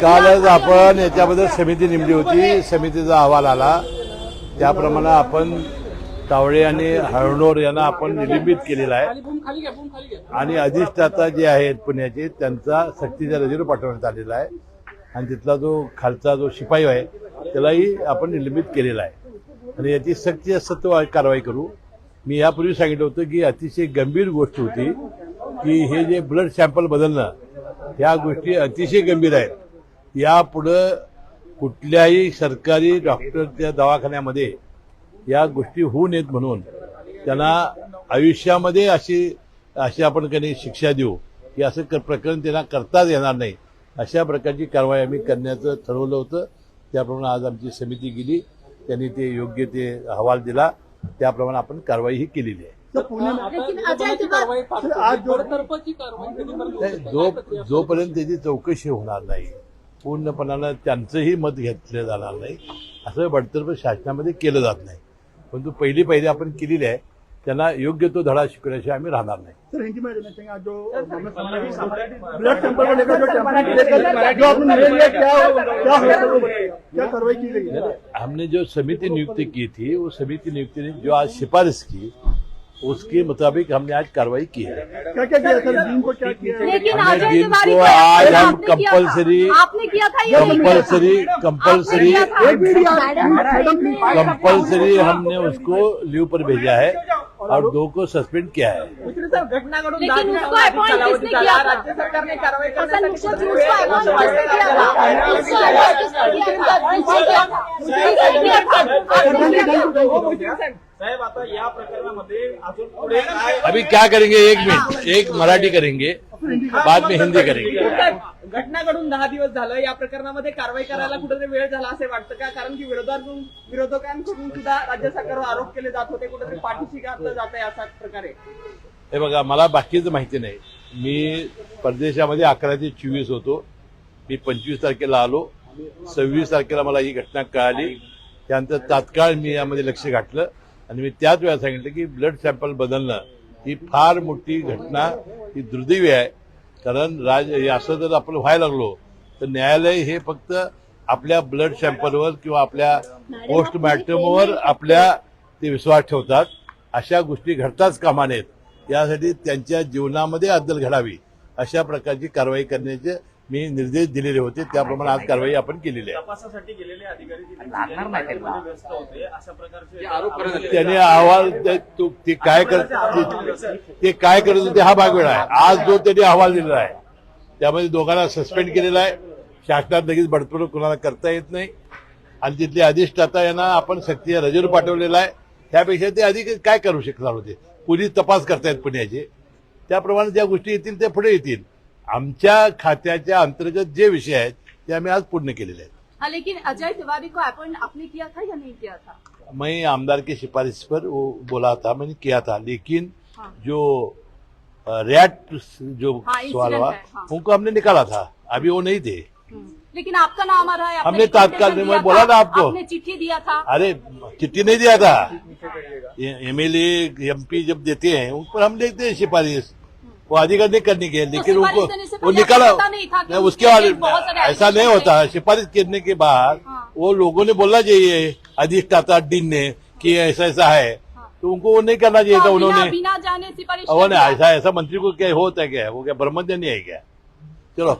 कालच आपण याच्याबद्दल समिती नेमली होती. समितीचा अहवाल आला. त्याप्रमाणे आपण तावडे आणि हळणोर यांना आपण निलंबित केलेला आहे. आणि अधिष्ठाता जे आहेत पुण्याचे त्यांचा सक्तीच्या रजेवर पाठवण्यात आलेला आहे. आणि तिथला जो खालचा जो शिपाई आहे त्यालाही आपण निलंबित केलेला आहे. आणि याची सक्ती सत्व कारवाई करू. मी यापूर्वी सांगितलं होतं की अतिशय गंभीर गोष्ट होती. की हे जे ब्लड सॅम्पल बदलणं ह्या गोष्टी अतिशय गंभीर आहेत. यापुढं कुठल्याही सरकारी डॉक्टरच्या दवाखान्यामध्ये या गोष्टी होऊ नयेत म्हणून त्यांना आयुष्यामध्ये अशी अशी आपण काही शिक्षा देऊ की असं क- प्रकरण त्यांना करताच येणार नाही. अशा प्रकारची कारवाई आम्ही करण्याचं ठरवलं होतं. त्याप्रमाणे आज आमची समिती गेली. त्यांनी ते योग्य ते अहवाल दिला. त्याप्रमाणे आपण कारवाई ही केलेली आहे. जो? जोपर्यंत त्याची चौकशी होणार नाही पूर्णपणानं त्यांचंही मत घेतलं जाणार नाही असं बडतर्फ शासनामध्ये केलं जात नाही. परंतु पहिली पहिली आपण केलेली आहे त्यांना योग्य तो धडा शिकवण्याशिवाय आम्ही राहणार नाही. हमने जो समिति नियुक्त की थी वो समिति नियुक्ति ने जो आज सिफारिश की उसके मुताबिक हमने आज कार्रवाई की है क्या क्या किया सर टीम को क्या किया है? लेकिन हमने दिन को आज हम। कंपल्सरी आपने किया था ये नहीं किया था? कंपल्सरी कंपल्सरी कंपल्सरी हमने उसको लीव पर भेजा है और दो को सस्पेंड किया है लेकिन साहेब आता या प्रकरणामध्ये अजून पुढे काय अभी क्या करेंगे? एक मिनट एक मराठी करेंगे बाद में हिंदी करेंगे. घटना घडून दहा दिवस झालं या प्रकरणामध्ये कारवाई करायला कुठेतरी वेळ झाला असे वाटतं का? कारण की विरोधातून विरोधकांकडून सुद्धा राज्य सरकारवर आरोप केले जात होते कुठेतरी पाठीशी घातलं जात आहे अशा प्रकारे. हे बघा मला बाकीचं माहिती नाही. मी परदेशामध्ये अकरा ते चोवीस होतो. मी पंचवीस तारखेला आलो. सव्वीस तारखेला मला ही घटना कळाली. त्यानंतर तात्काळ मी यामध्ये लक्ष घातलं. आणि मी त्याच वेळा सांगितलं की ब्लड सॅम्पल बदलणं ही फार मोठी घटना ही दुर्दैवी आहे. कारण राज असं जर आपण व्हायला लागलो तर न्यायालय हे फक्त आपल्या ब्लड सॅम्पलवर किंवा आपल्या पोस्टमॉर्टमवर आपल्या ते विश्वास ठेवतात. अशा गोष्टी घडताच कामा नयेत. यासाठी त्यांच्या जीवनामध्ये अद्दल घडावी. अशा प्रकारची कारवाई करण्याचे मी निर्देश दिलेले होते. त्याप्रमाणे आज कारवाई आपण केलेली आहे. तपासासाठी गेलेले आरोप त्याने अहवाल ते- तो- ते काय करत ते- ते काय करत होते हा भाग वेळा आहे. आज जो त्यांनी अहवाल दिलेला आहे त्यामध्ये दोघांना सस्पेंड केलेला आहे. शासनात लगेच बडतर्फ कोणाला करता येत नाही. आणि तिथले अधिष्ठाता यांना आपण सक्तीच्या रजेवर पाठवलेला आहे. त्यापेक्षा ते अधिक काय करू शकणार होते? पोलीस तपास करतायत पुण्याचे. त्याप्रमाणे ज्या गोष्टी येतील त्या पुढे येतील आमच्या खात्याच्या अंतर्गत जे विषय आहेत ते आम्ही आज पूर्ण केलेले आहेत हाँ, लेकिन अजय तिवारी को अपॉइंट आपने किया था या नहीं किया था मैं आमदार की सिफारिश पर वो बोला था मैंने किया था लेकिन हाँ। जो रैट जो हाँ, सवाल हुआ हाँ। उनको हमने निकाला था अभी वो नहीं थे हम्म। लेकिन आपका नाम आ रहा है हमने तात्काल में बोला था, आपको। आपने चिट्ठी दिया था अरे चिट्ठी नहीं दिया था एमएलए एमपी जब देते हैं उन पर हम देखते हैं सिफारिश। वो अधिकार नहीं करने के लेकिन उनको वो निकाला नहीं था उसके बाद ऐसा नहीं होता सिफारिश करने के बाद हाँ। वो लोगों ने बोलना चाहिए अधिष्ठाता डीन ने कि ऐसा ऐसा है। तो उनको वो नहीं करना चाहिए था तो उन्होंने नहीं दिया। ऐसा ऐसा मंत्री को क्या होता है क्या? वो क्या ब्रह्मजन नहीं है क्या? चलो।